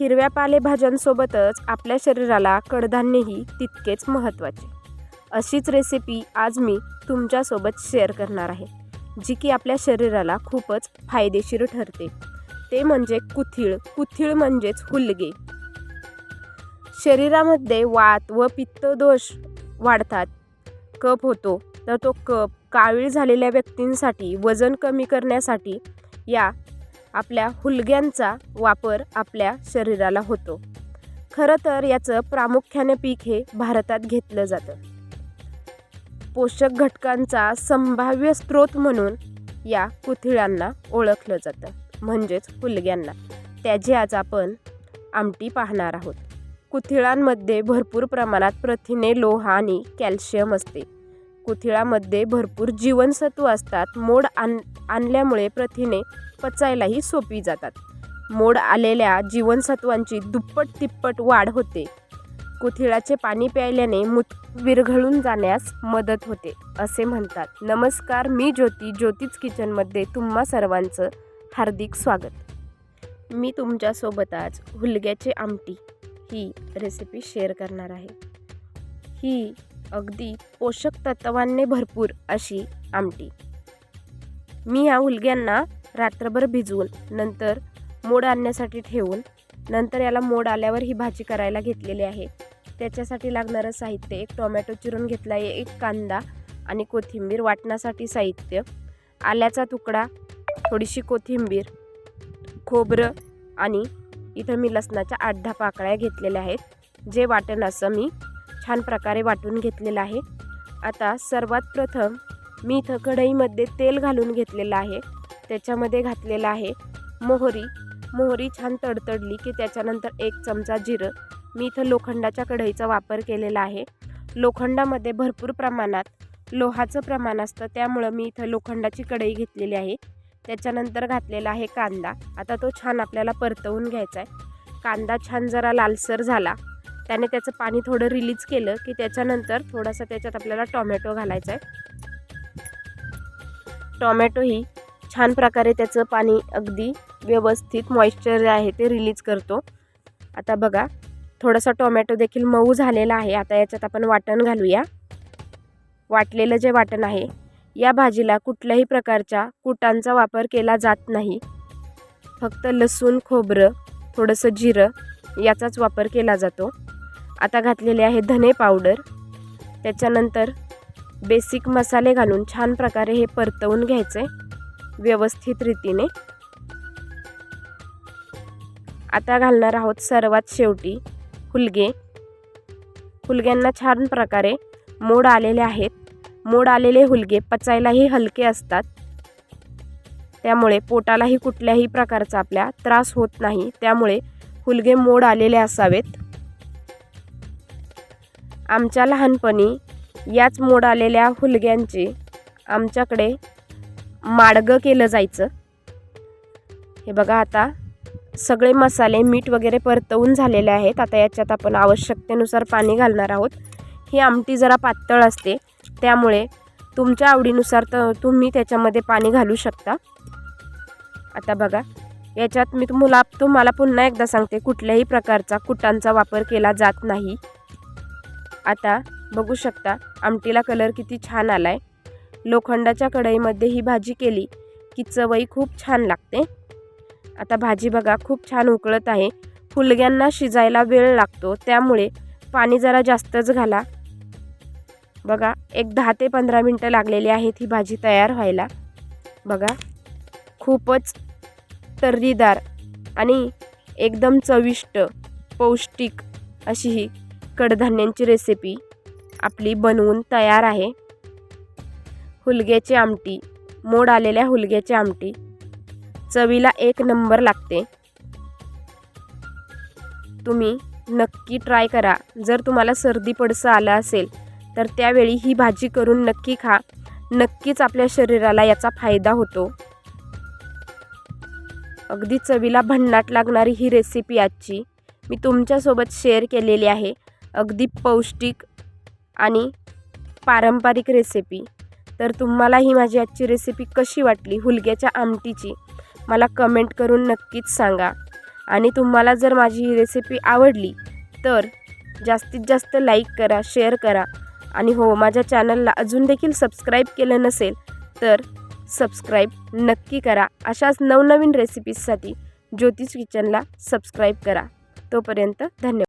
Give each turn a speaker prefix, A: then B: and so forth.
A: हिरव्या पालेभाज्यांसोबतच आपल्या शरीराला कडधान्यही तितकेच महत्त्वाचे. अशीच रेसिपी आज मी तुमच्यासोबत शेअर करणार आहे जी की आपल्या शरीराला खूपच फायदेशीर ठरते. ते म्हणजे कुथिळ. कुथिळ म्हणजेच हुलगे. शरीरामध्ये वात व पित्त दोष वाढतात. कप होतो तर तो कप कावीळ झालेल्या व्यक्तींसाठी वजन कमी करण्यासाठी या आपल्या हुलग्यांचा वापर आपल्या शरीराला होतो. खरं तर याचं प्रामुख्याने पीक हे भारतात घेतलं जातं. पोषक घटकांचा संभाव्य स्रोत म्हणून या कुथिळांना ओळखलं जातं. म्हणजेच हुलग्यांना. त्याची आज आपण आमटी पाहणार आहोत. कुथिळांमध्ये भरपूर प्रमाणात प्रथिने लोह आणि कॅल्शियम असते. कुथिळामध्ये भरपूर जीवनसत्व असतात. मोड आण आणल्यामुळे प्रथिने पचायलाही सोपी जातात. मोड आलेल्या जीवनसत्वांची दुप्पट तिप्पट वाढ होते. कुथिळाचे पाणी प्यायल्याने मुत विरघळून जाण्यास मदत होते असे म्हणतात. नमस्कार मी ज्योती ज्योतीच किचनमध्ये तुम्हा सर्वांचं हार्दिक स्वागत. मी तुमच्यासोबत आज हुलग्याची आमटी ही रेसिपी शेअर करणार आहे. ही अगदी पोषक तत्वांनी भरपूर अशी आमटी. मी ह्या हुलग्यांना रात्रभर भिजवून नंतर मोड आणण्यासाठी ठेवून नंतर याला मोड आल्यावर ही भाजी करायला घेतलेली आहे. त्याच्यासाठी लागणारं साहित्य एक टोमॅटो चिरून घेतला आहे एक कांदा आणि कोथिंबीर वाटण्यासाठी साहित्य. आल्याचा तुकडा थोडीशी कोथिंबीर खोबरं आणि इथं मी लसणाच्या आठ दहा पाकळ्या घेतलेल्या आहेत. जे वाटण असं मी छान प्रकारे वाटून घेतलेलं आहे. आता सर्वात प्रथम मी इथं कढईमध्ये तेल घालून घेतलेलं आहे. त्याच्यामध्ये घातलेलं आहे मोहरी. मोहरी छान तडतडली की त्याच्यानंतर एक चमचा जिरं. मी इथं लोखंडाच्या कढईचा वापर केलेला आहे. लोखंडामध्ये भरपूर प्रमाणात लोहाचं प्रमाण असतं त्यामुळं मी इथं लोखंडाची कढई घेतलेली आहे. त्याच्यानंतर घातलेला आहे कांदा. आता तो छान आपल्याला परतवून घ्यायचा आहे कांदा छान जरा लालसर झाला. त्याने त्याचं पाणी थोडं रिलीज केलं की त्याच्यानंतर थोडासा त्याच्यात आपल्याला टॉमॅटो घालायचा आहे. टॉमॅटो ही छान प्रकारे त्याचं पाणी अगदी व्यवस्थित मॉइश्चर जे आहे ते रिलीज करतो. आता बघा थोडासा टोमॅटो देखील मऊ झालेला आहे. आता याच्यात आपण वाटण घालूया. वाटलेलं जे वाटण आहे या भाजीला कुठल्याही प्रकारच्या कुटांचा वापर केला जात नाही. फक्त लसूण खोबरं थोडंसं जिरं याचाच वापर केला जातो. आता घातलेले आहे धने पावडर. त्याच्यानंतर बेसिक मसाले घालून छान प्रकारे हे परतवून घ्यायचे व्यवस्थित रीतीने. आता घालणार आहोत सर्वात शेवटी हुलगे हुलग्यांना छान प्रकारे मोड आलेले आहेत. मोड आलेले हुलगे पचायलाही हलके असतात. त्यामुळे पोटालाही कुठल्याही प्रकारचा आपल्या त्रास होत नाही. त्यामुळे हुलगे मोड आलेले असावेत. आमच्या लहानपणी याच मोड आलेल्या हुलग्यांचे आमच्याकडे माडगं केलं जायचं. हे बघा आता सगळे मसाले मीठ वगैरे परतवून झालेले आहेत. आता याच्यात आपण आवश्यकतेनुसार पाणी घालणार आहोत. ही आमटी जरा पातळ असते त्यामुळे तुमच्या आवडीनुसार तर तुम्ही त्याच्यामध्ये पाणी घालू शकता. आता बघा याच्यात मी तुम्हाला तुम्हाला पुन्हा एकदा सांगते कुठल्याही प्रकारचा कुटांचा वापर केला जात नाही. आता बघू शकता आमटीला कलर किती छान आला आहे लोखंडाच्या कढईमध्ये ही भाजी केली की चवई खूप छान लागते. आता भाजी बघा खूप छान उकळत आहे. फुलग्यांना शिजायला वेळ लागतो त्यामुळे पाणी जरा जास्तच घाला. बघा एक दहा ते पंधरा मिनटं लागलेली आहेत ही भाजी तयार व्हायला. बघा खूपच तर्रीदार आणि एकदम चविष्ट पौष्टिक अशी ही कडधान्यांची रेसिपी आपली बनवून तयार आहे. हुलग्याची आमटी मोड आलेल्या हुलग्याची आमटी. चवीला एक नंबर लागते. तुम्ही नक्की ट्राय करा. जर तुम्हाला सर्दी पडसं आलं असेल तर त्यावेळी ही भाजी करून नक्की खा. नक्कीच आपल्या शरीराला याचा फायदा होतो. अगदी चवीला भन्नाट लागणारी ही रेसिपी आजची मी तुमच्यासोबत शेअर केलेली आहे. अगदी पौष्टिक आणि पारंपरिक रेसिपी तर तुम्हाला ही माझी आजची रेसिपी कशी वाटली? हुलग्याच्या आमटीची? मला कमेंट करून नक्कीच सांगा. आणि तुम्हाला जर माझी ही रेसिपी आवडली तर जास्तीत जास्त लाईक करा शेअर करा. आणि हो माझ्या चॅनलला अजून देखील सबस्क्राईब केलं नसेल तर सबस्क्राईब नक्की करा. अशाच नवनवीन रेसिपीजसाठी ज्योतिष किचनला सबस्क्राईब करा. तोपर्यंत धन्यवाद.